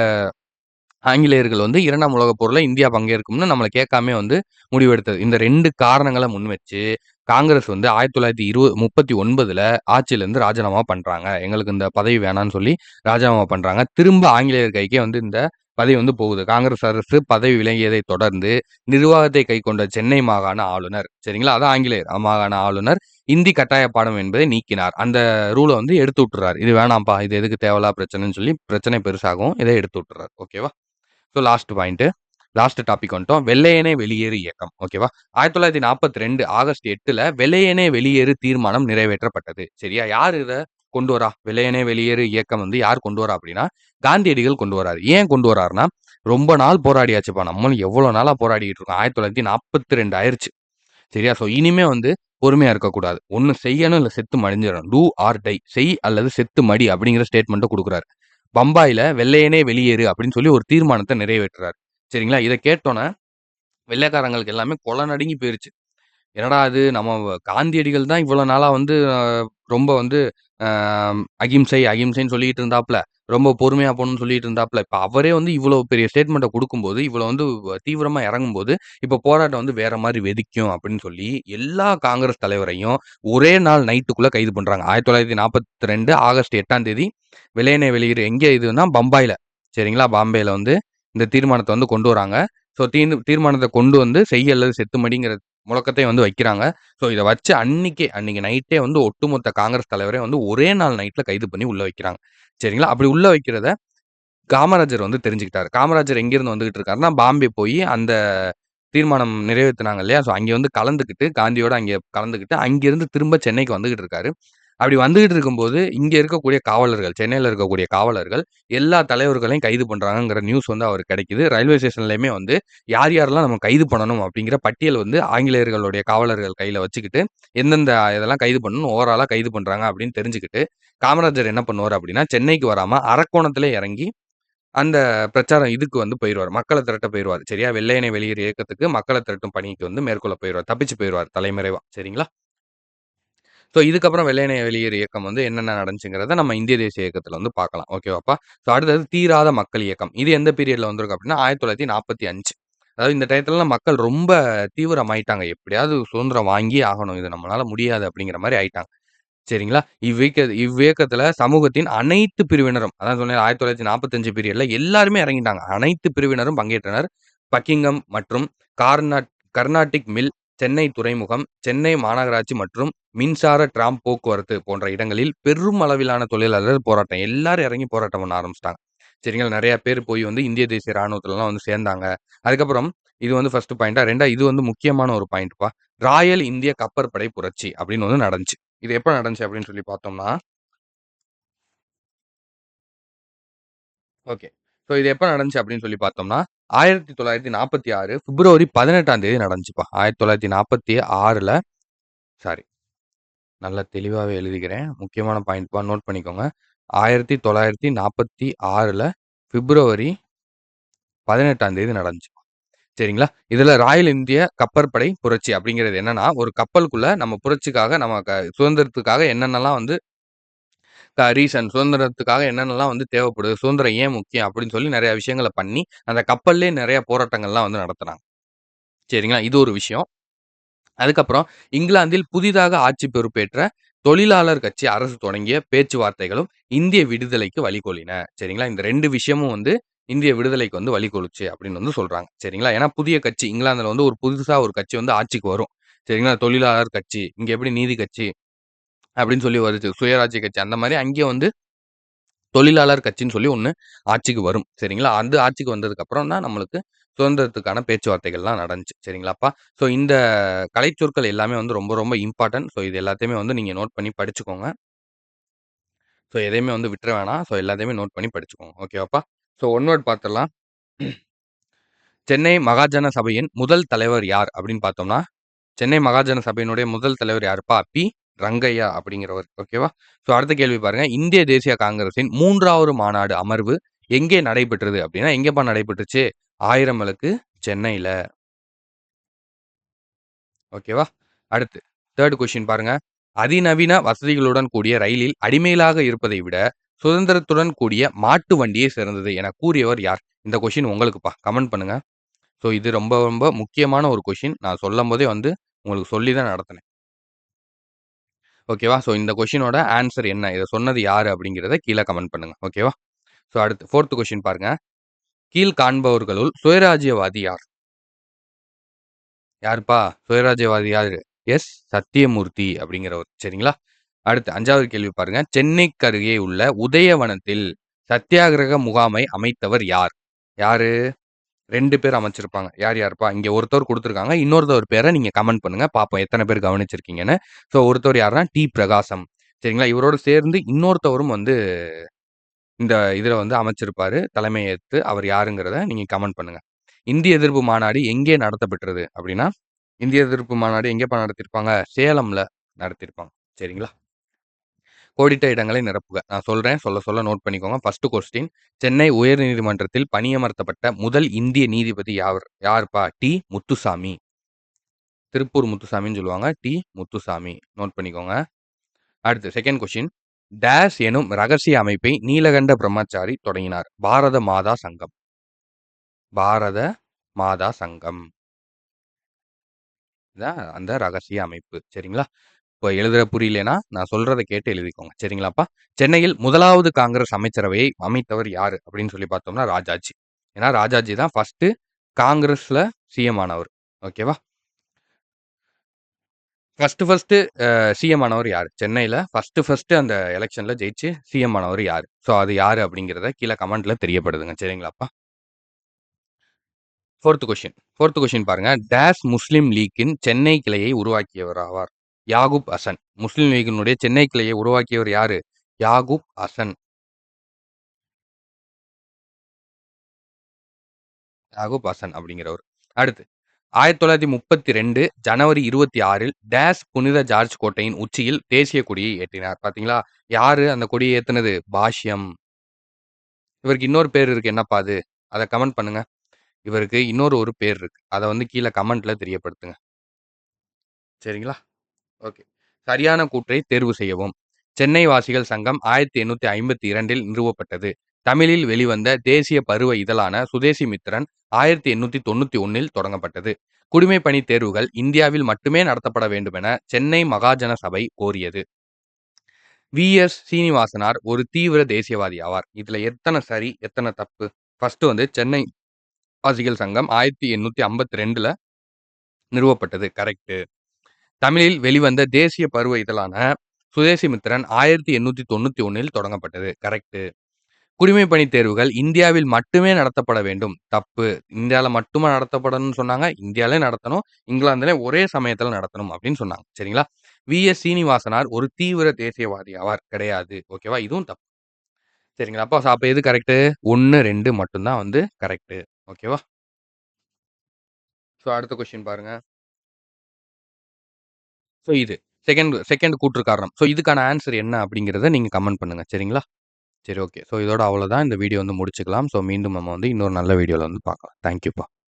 ஆங்கிலேயர்கள் வந்து இரண்டாம் உலகப் போர்ல இந்தியா பங்கேற்கும்னு நம்மளை கேட்காம வந்து முடிவெடுத்தது. இந்த ரெண்டு காரணங்களை முன்வச்சு காங்கிரஸ் வந்து 1939ல ஆட்சியிலேருந்து ராஜினாமா பண்றாங்க. எங்களுக்கு இந்த பதவி வேணான்னு சொல்லி ராஜினாமா பண்றாங்க. திரும்ப ஆங்கிலேயர் கைக்கே வந்து இந்த பதவி வந்து போகுது. காங்கிரஸ் அரசு பதவி விலகியதை தொடர்ந்து நிர்வாகத்தை கைக்கொண்ட சென்னை மாகாண ஆளுநர் சரிங்களா? அதான் ஆங்கிலேயர் மாகாண ஆளுநர் இந்தி கட்டாய பாடம் என்பதை நீக்கினார். அந்த ரூலை வந்து எடுத்து விட்டுறாரு. இது வேணாம்ப்பா. இது எதுக்கு தேவையில்லா பிரச்சனைன்னு சொல்லி பிரச்சனை பெருசாகும். இதை எடுத்து விட்டுறாரு. ஓகேவா? So last point. Last topic வந்துட்டோம். வெள்ளையனே வெளியேறு இயக்கம். ஓகேவா? 1942 ஆகஸ்ட் எட்டுல வெள்ளையனே வெளியேறு தீர்மானம் நிறைவேற்றப்பட்டது. சரியா? யார் இதை கொண்டு வரா? வெள்ளையனே வெளியேறு இயக்கம் வந்து யார் கொண்டு வரா அப்படின்னா, காந்தியடிகள் கொண்டு வராரு. ஏன் கொண்டு வராருன்னா, ரொம்ப நாள் போராடியாச்சுப்பா. நம்மளும் எவ்வளோ நாளா போராடிக்கிட்டு இருக்கோம். ஆயிரத்தி தொள்ளாயிரத்தி நாற்பத்தி ரெண்டு ஆயிடுச்சு சரியா? ஸோ இனிமே வந்து பொறுமையா இருக்கக்கூடாது. ஒண்ணு செய்யணும், இல்ல செத்து மடிஞ்சிடணும் டூ ஆர் டை. செய் அல்லது செத்து மடி அப்படிங்கிற ஸ்டேட்மெண்ட்டை கொடுக்குறாரு பம்பாயில் வெள்ளையனே வெளியேறு அப்படின்னு சொல்லி ஒரு தீர்மானத்தை நிறைவேற்றுறாரு. சரிங்களா? இதை கேட்டோன்னே வெள்ளைக்காரங்களுக்கு எல்லாமே கொலை நடுங்கி போயிருச்சு. என்னடா அது நம்ம காந்தியடிகள் தான் இவ்வளோ நாளாக வந்து ரொம்ப வந்து அகிம்சை, அகிம்சைன்னு சொல்லிக்கிட்டு இருந்தாப்புல ரொம்ப பொறுமையா போகணும்னு சொல்லிட்டு இருந்தாப்ல. இப்ப அவரே வந்து இவ்வளோ பெரிய ஸ்டேட்மெண்ட்டை கொடுக்கும்போது இவ்வளோ வந்து தீவிரமா இறங்கும்போது, இப்ப போராட்டம் வந்து வேற மாதிரி வெதிக்கும் அப்படின்னு சொல்லி, எல்லா காங்கிரஸ் தலைவரையும் ஒரே நாள் நைட்டுக்குள்ள கைது பண்றாங்க. 1942 ஆகஸ்ட் எட்டாம் தேதி வெள்ளையனே வெளியீடு எங்கே இதுன்னா பம்பாயில. சரிங்களா? பாம்பேல வந்து இந்த தீர்மானத்தை வந்து கொண்டு வராங்க. ஸோ தீர்ந்து தீர்மானத்தை கொண்டு வந்து செய்ய அல்லது செத்து மடிங்கிற முழக்கத்தையும் வந்து வைக்கிறாங்க. ஸோ இதை வச்சு அன்னைக்கே அன்னைக்கு நைட்டே வந்து ஒட்டுமொத்த காங்கிரஸ் தலைவரே வந்து ஒரே நாள் நைட்டில் கைது பண்ணி உள்ளே வைக்கிறாங்க. சரிங்களா? அப்படி உள்ளே வைக்கிறத காமராஜர் வந்து தெரிஞ்சுக்கிட்டாரு. காமராஜர் எங்கேருந்து வந்துகிட்டு இருக்காருன்னா, பாம்பே போய் அந்த தீர்மானம் நிறைவேற்றினாங்க இல்லையா? ஸோ அங்கே வந்து கலந்துக்கிட்டு, காந்தியோட அங்கே கலந்துக்கிட்டு, அங்கேருந்து திரும்ப சென்னைக்கு வந்துகிட்டு இருக்காரு. அப்படி வந்துகிட்டு இருக்கும்போது, இங்கே இருக்கக்கூடிய காவலர்கள், சென்னையில் இருக்கக்கூடிய காவலர்கள், எல்லா தலைவர்களையும் கைது பண்ணுறாங்கிற நியூஸ் வந்து அவருக்கு கிடைக்குது. ரயில்வே ஸ்டேஷன்லையுமே வந்து யார் யாரெல்லாம் நம்ம கைது பண்ணணும் அப்படிங்கிற பட்டியல் வந்து ஆங்கிலேயர்களுடைய காவலர்கள் கையில் வச்சுக்கிட்டு, எந்தெந்த இதெல்லாம் கைது பண்ணணும், ஓவராலாக கைது பண்ணுறாங்க அப்படின்னு தெரிஞ்சுக்கிட்டு, காமராஜர் என்ன பண்ணுவார் அப்படின்னா, சென்னைக்கு வராமல் அரக்கோணத்திலே இறங்கி, அந்த பிரச்சாரம் இதுக்கு வந்து போயிடுவார் மக்களை திரட்ட போயிடுவார் சரியா? வெள்ளையனை வெளியேறு இயக்கத்துக்கு மக்களை திரட்டும் பணிக்கு வந்து மேற்கொள்ள போயிடுவார் தப்பிச்சு போயிடுவார் தலைமறைவா. சரிங்களா? ஸோ இதுக்கப்புறம் வெள்ளையனே வெளியேறு இயக்கம் வந்து என்னென்ன நடந்துச்சுங்கிறத நம்ம இந்திய தேசிய இயக்கத்தில் வந்து பார்க்கலாம். ஓகேவாப்பா? ஸோ அடுத்தது தீராத மக்கள் இயக்கம். இது எந்த பீரியடில் வந்திருக்கு அப்படின்னா, 1945 அதாவது இந்த டயத்துலலாம் மக்கள் ரொம்ப தீவிரமாயிட்டாங்க. எப்படியாவது சுதந்திரம் வாங்கியே ஆகணும். இது நம்மளால முடியாது அப்படிங்கிற மாதிரி ஆயிட்டாங்க. சரிங்களா? இவ்வியக்க இவ்வியக்கத்துல சமூகத்தின் அனைத்து பிரிவினரும், அதான் சொன்னேன் 1945 பீரியட்ல எல்லாருமே இறங்கிட்டாங்க. அனைத்து பிரிவினரும் பங்கேற்றனர். பக்கிங்கம் மற்றும் கார்னாட் கர்நாடிக் மில், சென்னை துறைமுகம், சென்னை மாநகராட்சி மற்றும் மின்சார டிராம் போக்குவரத்து போன்ற இடங்களில் பெரும் அளவிலான தொழிலாளர் போராட்டம். எல்லாரும் இறங்கி போராட்டம் பண்ண ஆரம்பிச்சுட்டாங்க. சரிங்களா? நிறையா பேர் போய் வந்து இந்திய தேசிய ராணுவத்துலலாம் வந்து சேர்ந்தாங்க. அதுக்கப்புறம் இது வந்து ஃபர்ஸ்ட் பாயிண்ட்டா. 2 இது வந்து முக்கியமான ஒரு பாயிண்ட்ப்பா. ராயல் இந்திய கப்பற்படை புரட்சி அப்படின்னு ஒண்ணு நடந்துச்சு. இது எப்ப நடந்துச்சு அப்படின்னு சொல்லி பார்த்தோம்னா ஓகே. ஸோ இது எப்போ நடந்துச்சு அப்படின்னு சொல்லி பார்த்தோம்னா, 1946 பிப்ரவரி 18ஆம் தேதி நடந்துச்சுப்பா. 1946ல சாரி. நல்லா தெளிவாகவே எழுதிக்கிறேன். முக்கியமான பாயிண்ட்ப்பா நோட் பண்ணிக்கோங்க. 1946ல பிப்ரவரி 18ஆம் தேதி நடந்துச்சு. சரிங்களா? இதுல ராயல் இந்திய கப்பற்படை புரட்சி அப்படிங்கிறது என்னன்னா, ஒரு கப்பலுக்குள்ள நம்ம புரட்சிக்காக நம்ம க சுதந்திரத்துக்காக என்னென்னலாம் வந்து ரீசன் சுதந்திரத்துக்காக என்னென்னலாம் வந்து தேவைப்படுது, சுதந்திரம் ஏன் முக்கியம் அப்படின்னு சொல்லி நிறைய விஷயங்களை பண்ணி, அந்த கப்பல்லே நிறைய போராட்டங்கள்லாம் வந்து நடத்துனாங்க. சரிங்களா? இது ஒரு விஷயம். அதுக்கப்புறம் இங்கிலாந்தில் புதிதாக ஆட்சி பொறுப்பேற்ற தொழிலாளர் கட்சி அரசு தொடங்கிய பேச்சுவார்த்தைகளும் இந்திய விடுதலைக்கு வழிகோலின. சரிங்களா? இந்த ரெண்டு விஷயமும் வந்து இந்திய விடுதலைக்கு வந்து வழிகோலுச்சு அப்படின்னு வந்து சொல்றாங்க. சரிங்களா? ஏன்னா புதிய கட்சி இங்கிலாந்துல வந்து ஒரு புதுசா ஒரு கட்சி வந்து ஆட்சிக்கு வரும். சரிங்களா? தொழிலாளர் கட்சி, இங்க எப்படி நீதி கட்சி அப்படின்னு சொல்லி வருது. சுயராஜ்ய கட்சி அந்த மாதிரி அங்கேயும் வந்து தொழிலாளர் கட்சின்னு சொல்லி ஒன்று ஆட்சிக்கு வரும். சரிங்களா? அந்த ஆட்சிக்கு வந்ததுக்கப்புறம் தான் நம்மளுக்கு சுதந்திரத்துக்கான பேச்சுவார்த்தைகள்லாம் நடந்துச்சு. சரிங்களாப்பா? ஸோ இந்த கலைச்சொற்கள் எல்லாமே வந்து ரொம்ப ரொம்ப இம்பார்ட்டன்ட். ஸோ இது எல்லாத்தையுமே வந்து நீங்கள் நோட் பண்ணி படிச்சுக்கோங்க. ஸோ எதையுமே வந்து விட்டுற வேணாம். ஸோ எல்லாத்தையுமே நோட் பண்ணி படிச்சுக்கோங்க. ஓகேவாப்பா? ஸோ ஒன்வேர்ட் பார்த்துடலாம். சென்னை மகாஜன சபையின் முதல் தலைவர் யார் அப்படின்னு பார்த்தோம்னா, சென்னை மகாஜன சபையினுடைய முதல் தலைவர் யாருப்பா? பி. ரங்கையா அப்படிங்கிறவர். ஓகேவா? ஸோ அடுத்த கேள்வி பாருங்க. இந்திய தேசிய காங்கிரஸின் மூன்றாவது மாநாடு அமர்வு எங்கே நடைபெற்றது அப்படின்னா, எங்கேப்பா நடைபெற்றுச்சு? ஆயிரம் விளக்கு சென்னையில. ஓகேவா? அடுத்து தேர்ட் கொஸ்டின் பாருங்க. அதிநவீன வசதிகளுடன் கூடிய ரயிலில் அடிமையிலாக இருப்பதை விட, சுதந்திரத்துடன் கூடிய மாட்டு வண்டியே சிறந்தது என கூறியவர் யார்? இந்த கொஷின் உங்களுக்குப்பா. கமெண்ட் பண்ணுங்க. ஸோ இது ரொம்ப ரொம்ப முக்கியமான ஒரு கொஷின் நான் சொல்லம்போதே வந்து உங்களுக்கு சொல்லி தான் நடத்தினேன் ஓகேவா? ஸோ இந்த கொஷினோட ஆன்சர் என்ன? இதை சொன்னது யார் அப்படிங்கிறத கீழே கமெண்ட் பண்ணுங்க. ஓகேவா? ஸோ அடுத்து ஃபோர்த்து கொஷின் பாருங்கள் கீழ் காண்பவர்களுள் சுயராஜ்யவாதி யார்? யாருப்பா? சுயராஜ்யவாதி யார் எஸ். சத்தியமூர்த்தி அப்படிங்கிறவர். சரிங்களா? அடுத்து அஞ்சாவது கேள்வி பாருங்க. சென்னைக்கு அருகே உள்ள உதயவனத்தில் சத்தியாகிரக முகாமை அமைத்தவர் யார்? யாரு? 2 பேர் அமைச்சிருப்பாங்க. யார் யாருப்பா? இங்க ஒருத்தர் குடுத்துருக்காங்க. இன்னொருத்தவர் பேர நீங்க கமெண்ட் பண்ணுங்க. பார்ப்போம் எத்தன பேர் கவனிச்சிருக்கீங்கன்னு. ஸோ ஒருத்தவர் யாருன்னா, டி. பிரகாசம். சரிங்களா? இவரோட சேர்ந்து இன்னொருத்தவரும் வந்து இந்த இதுல வந்து அமைச்சிருப்பாரு. தலைமை ஏத்து அவர் யாருங்கிறத நீங்க கமெண்ட் பண்ணுங்க. இந்திய எதிர்ப்பு மாநாடு எங்கே நடத்தப்பெற்றது? அப்படின்னா, இந்திய எதிர்ப்பு மாநாடு எங்கேப்பா நடத்தியிருப்பாங்க? சேலம்ல நடத்தியிருப்பாங்க. சரிங்களா? கோடிட்ட இடங்களை நிரப்புக. நான் சொல்றேன். சொல்ல சொல்ல நோட் பண்ணிக்கோங்க. ஃபர்ஸ்ட் கொஸ்டின் சென்னை உயர் நீதிமன்றத்தில் பணியமர்த்தப்பட்ட முதல் இந்திய நீதிபதி யாவர்? யாருப்பா? டி. முத்துசாமி. திருப்பூர் முத்துசாமின்னு சொல்லுவாங்க. டி. முத்துசாமி. நோட் பண்ணிக்கோங்க. அடுத்து செகண்ட் கொஸ்டின் டேஷ் எனும் ரகசிய அமைப்பை நீலகண்ட பிரம்மச்சாரி தொடங்கினார். பாரத மாதா சங்கம். பாரத மாதா சங்கம். இதான் அந்த ரகசிய அமைப்பு. சரிங்களா? இப்போ எழுதுற புரியலனா, நான் சொல்றத கேட்டு எழுதிக்கோங்க. சரிங்களாப்பா? சென்னையில் முதலாவது காங்கிரஸ் அமைச்சரவையை அமைத்தவர் யாரு? அப்படின்னு சொல்லி பார்த்தோம்னா, ராஜாஜி. ஏன்னா ராஜாஜி தான் ஃபர்ஸ்ட் காங்கிரஸ்ல சிஎம் ஆனவர். ஓகேவா? ஃபர்ஸ்ட் ஃபர்ஸ்ட் சிஎம் ஆனவர் யாரு? சென்னையில ஃபர்ஸ்ட் ஃபர்ஸ்ட் அந்த எலெக்ஷன்ல ஜெயிச்சு சிஎம் ஆனவர் யாரு? ஸோ அது யாரு அப்படிங்கிறத கீழ கமெண்ட்ல தெரியப்படுதுங்க சரிங்களாப்பா? 4த் கொஸ்டின் 4த் கொஸ்டின் பாருங்க. டேஸ் முஸ்லிம் லீக்கின் சென்னை கிளையை உருவாக்கியவர் ஆவார். யாகூப் ஹசன். முஸ்லிம் லீக்கினுடைய சென்னை கிளையை உருவாக்கியவர் யாரு? யாகூப் ஹசன். யாகூப் ஹசன் அப்படிங்கிறவர். அடுத்து 1932 ஜனவரி 26ல் டேஸ் புனித ஜார்ஜ் கோட்டையின் உச்சியில் தேசிய கொடியை ஏற்றினார். பார்த்தீங்களா? யாரு அந்த கொடிய ஏத்துனது? பாஷ்யம். இவருக்கு இன்னொரு பேர் இருக்கு. என்னப்பா அது? அத கமெண்ட் பண்ணுங்க. இவருக்கு இன்னொரு ஒரு பேர் இருக்கு. அத வந்து கீழ கமெண்ட்ல தெரியப்படுத்துங்க. சரிங்களா? ஓகே. சரியான கூற்றை தேர்வு செய்யவும். சென்னை வாசிகள் சங்கம் 1852ல் நிறுவப்பட்டது. தமிழில் வெளிவந்த தேசிய பருவ இதழான சுதேசி மித்திரன் 1891ல் தொடங்கப்பட்டது. குடிமை பணி தேர்வுகள் இந்தியாவில் மட்டுமே நடத்தப்பட வேண்டுமென சென்னை மகாஜன சபை கோரியது. வி. எஸ். சீனிவாசனார் ஒரு தீவிர தேசியவாதி ஆவார். இதுல எத்தனை சரி, எத்தனை தப்பு? ஃபர்ஸ்ட் வந்து சென்னை வாசிகள் சங்கம் 1852ல நிறுவப்பட்டது. கரெக்டு தமிழில் வெளிவந்த தேசிய பருவ இதழான சுதேசி மித்திரன் 1891ல் தொடங்கப்பட்டது. கரெக்டு குடிமை பணி தேர்வுகள் இந்தியாவில் மட்டுமே நடத்தப்பட வேண்டும். தப்பு. இந்தியாவில் மட்டுமா நடத்தப்படணும்னு சொன்னாங்க. இந்தியாவிலே நடத்தணும். இங்கிலாந்துலயும் ஒரே சமயத்தில் நடத்தணும் அப்படின்னு சொன்னாங்க. சரிங்களா? வி. எஸ். சீனிவாசனார் ஒரு தீவிர தேசியவாதி ஆவார். கிடையாது. ஓகேவா? இதுவும் தப்பு. சரிங்களா? அப்போ அப்போ எது கரெக்ட்டு? 1, 2 மட்டும் தான் வந்து கரெக்ட்டு. ஓகேவா? ஸோ அடுத்த கொஸ்டின் பாருங்கள் ஸோ இது. செகண்ட் செகண்ட் கூற்று காரணம். ஸோ இதுக்கான ஆன்சர் என்ன அப்படிங்கிறத நீங்கள் கமெண்ட் பண்ணுங்க. சரிங்களா? சரி ஓகே. ஸோ இதோட அவ்வளோதான். இந்த வீடியோ வந்து முடிச்சுக்கலாம். ஸோ மீண்டும் நம்ம வந்து இன்னொரு நல்ல வீடியோவில் வந்து பார்க்கலாம். தேங்க் யூப்பா.